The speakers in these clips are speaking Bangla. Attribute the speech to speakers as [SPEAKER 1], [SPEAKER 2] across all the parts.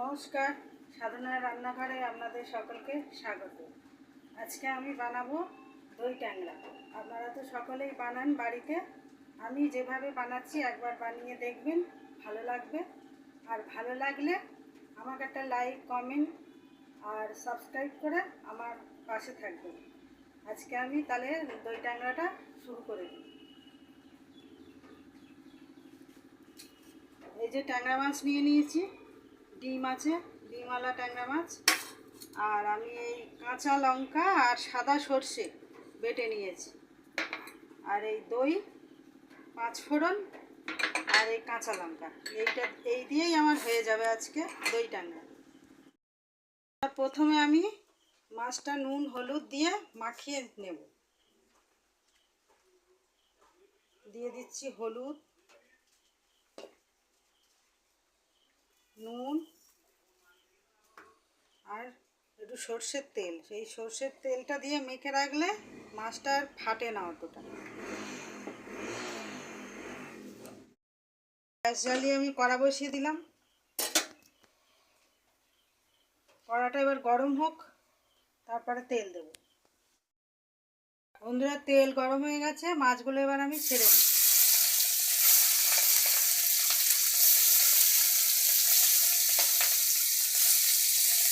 [SPEAKER 1] নমস্কার, সাধনার রান্নাঘরে আপনাদের সকলকে স্বাগত। আজকে আমি বানাবো দই ট্যাংরা। আপনারা তো সকলেই বানান বাড়িতে। আমি যেভাবে বানাচ্ছি একবার বানিয়ে দেখবেন, ভালো লাগবে। আর ভালো লাগলে আমাকে একটা লাইক, কমেন্ট আর সাবস্ক্রাইব করে আমার পাশে থাকবেন। আজকে আমি তাহলে দই ট্যাংরাটা শুরু করে দিই। এই যে ট্যাংরা মাছ নিয়ে নিয়েছি। ডিম আছে, ডিমওয়ালা ট্যাংরা মাছ, আর আমি এই কাঁচা লঙ্কা আর সাদা সর্ষে বেটে নিয়েছি। আর এই দই, পাঁচ ফোড়ন আর এই কাঁচা লঙ্কা। এইটা, এই দিয়েই আমার হয়ে যাবে আজকে দই ট্যাংরা। প্রথমে আমি মাছটা নুন, হলুদ দিয়ে মাখিয়ে নেব। দিয়ে দিচ্ছি হলুদ নুন আর একটু সর্ষের তেল। সেই সর্ষের তেলটা দিয়ে মেখে রাখলে মাছটা আর ফাটে না অতটা। গ্যাস জ্বালিয়ে আমি কড়া বসিয়ে দিলাম। কড়াটা এবার গরম হোক, তারপরে তেল দেব। বন্ধুরা, তেল গরম হয়ে গেছে, মাছগুলো এবার আমি ছেড়ে দিই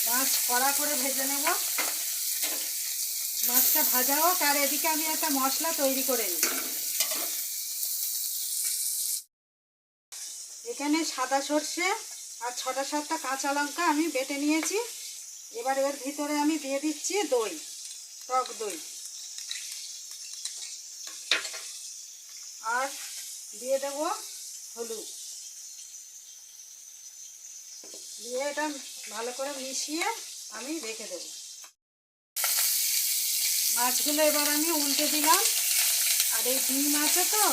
[SPEAKER 1] মাছ কড়া করে ভেজে নেব। মাছটা ভাজা হোক, আর এদিকে আমি একটা মশলা তৈরি করে নিই। এখানে সাদা সর্ষে আর ছটা সাতটা কাঁচা লঙ্কা আমি বেটে নিয়েছি। এবার এর ভিতরে আমি দিয়ে দিচ্ছি দই, টক দই। আর দিয়ে দেব হলুদ। দিয়ে এটা ভালো করে মিশিয়ে আমি রেখে দেব। মাছগুলো এবার আমি উল্টে দিলাম। আর এই ডিম আছে তো,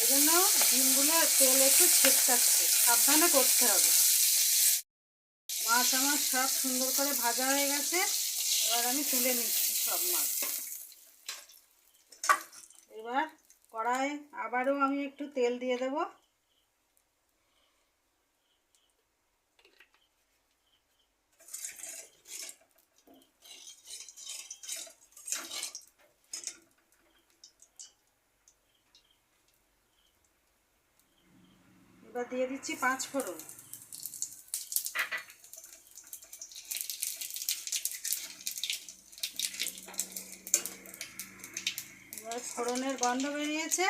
[SPEAKER 1] এই জন্য ডিমগুলো তেল একটু ছেটকাচ্ছে সাবধানে করতে হবে। মাছ আমার সব সুন্দর করে ভাজা হয়ে গেছে। এবার আমি তুলে নিচ্ছি সব মাছ। এবার কড়াই আবারও আমি একটু তেল দিয়ে দেবো। এবার দিয়ে দিচ্ছি পাঁচ ফোড়ন। এবার ফোড়নের গন্ধ বেরিয়েছে।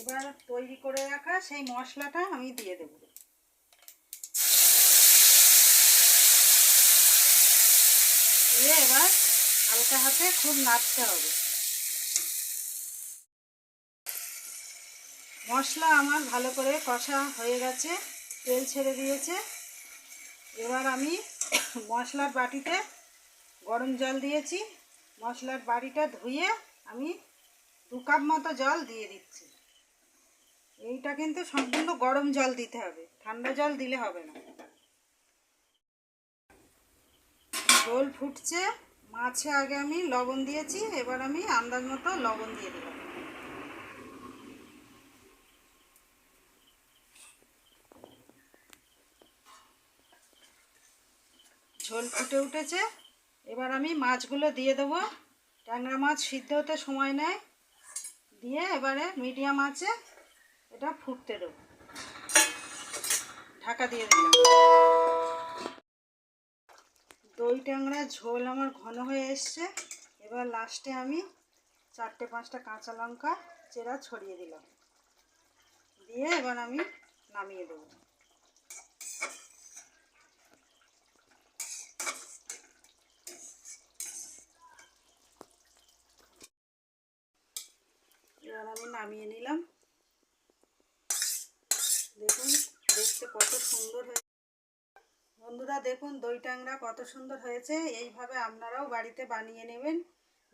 [SPEAKER 1] এবার তৈরি করে রাখা সেই মশলাটা আমি দিয়ে দেব। দিয়ে এবার হালকা হাতে খুব নাড়তে হবে। মশলা আমার ভালো করে কষা হয়ে গেছে, তেল ছেড়ে দিয়েছে। এবার আমি মশলার বাটিতে গরম জল দিয়েছি। মশলার বাটিটা ধুয়ে আমি দু কাপ মতো জল দিয়ে দিচ্ছি। এইটা কিন্তু সম্পূর্ণ গরম জল দিতে হবে, ঠান্ডা জল দিলে হবে না। ঝোল ফুটছে, মাছে আগে আমি লবণ দিয়েছি, এবার আমি আন্দাজ মতো লবণ দিয়ে দিলাম। ঝোল ফুটে উঠেছে। এবার আমি মাছগুলো দিয়ে দেবো। ট্যাংরা মাছ সিদ্ধ হতে সময় নেয়। দিয়ে এবারে মিডিয়াম আছে এটা ফুটতে দেবো। ঢাকা দিয়ে দিলাম। দই ট্যাংরা ঝোল আমার ঘন হয়ে এসছে। এবার লাস্টে আমি চারটে পাঁচটা কাঁচা লঙ্কা, চেরা ছড়িয়ে দিলাম। দিয়ে এবার আমি নামিয়ে দেবো এবার আমি নামিয়ে নিলাম। দেখুন, দেখতে কত সুন্দর হয়েছে বন্ধুরা, দেখুন, দই ট্যাংরা কত সুন্দর হয়েছে। এইভাবে আপনারাও বাড়িতে বানিয়ে নেবেন,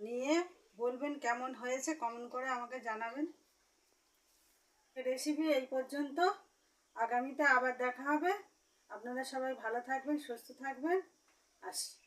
[SPEAKER 1] নিয়ে বলবেন কেমন হয়েছে কমেন্ট করে আমাকে জানাবেন। রেসিপি এই পর্যন্ত। আগামীতে আবার দেখা হবে। আপনারা সবাই ভালো থাকবেন, সুস্থ থাকবেন। আসি।